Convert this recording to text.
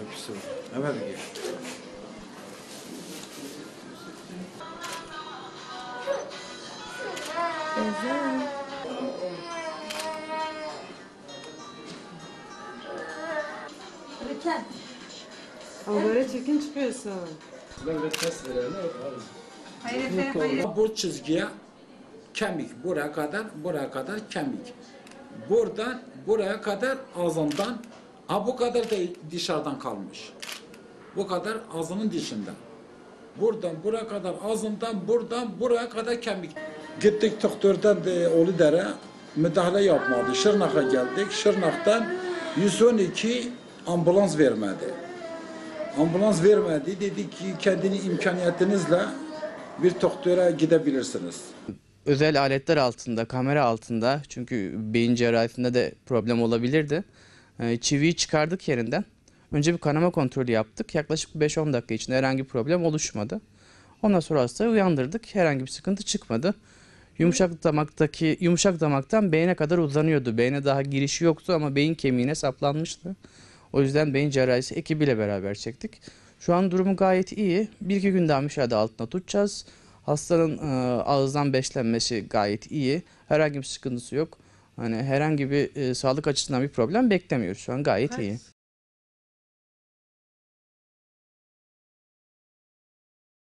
Öpüsü. Evet. Güzel. Rüken. Ama böyle çirkin çıkıyorsun. Ben de test verelim. Hayır efendim hayır. Bu çizgiye kemik buraya kadar, buraya kadar kemik. Buradan buraya kadar ağzından ha bu kadar da dışarıdan kalmış. Bu kadar ağzının dışında. Buradan buraya kadar ağzından buradan buraya kadar kemik. Gittik doktordan de Uludere müdahale yapmadı. Şırnak'a geldik. Şırnak'tan 112 ambulans vermedi. Ambulans vermedi. Dedi ki kendini imkaniyetinizle bir doktora gidebilirsiniz. Özel aletler altında, kamera altında çünkü beyin cerrahisinde de problem olabilirdi. Ee, Çiviyi çıkardık yerinden. Önce bir kanama kontrolü yaptık. Yaklaşık 5-10 dakika içinde herhangi bir problem oluşmadı. Ondan sonra hastayı uyandırdık. Herhangi bir sıkıntı çıkmadı. Yumuşak damaktaki yumuşak damaktan beyne kadar uzanıyordu. Beyne daha girişi yoktu ama beyin kemiğine saplanmıştı. O yüzden beyin cerrahisi ekibiyle beraber çektik. Şu an durumu gayet iyi. Bir iki gün daha müşahede altında tutacağız. Hastanın e, ağızdan beslenmesi gayet iyi. Herhangi bir sıkıntısı yok. Hani herhangi bir e, sağlık açısından bir problem beklemiyoruz. Şu an gayet iyi.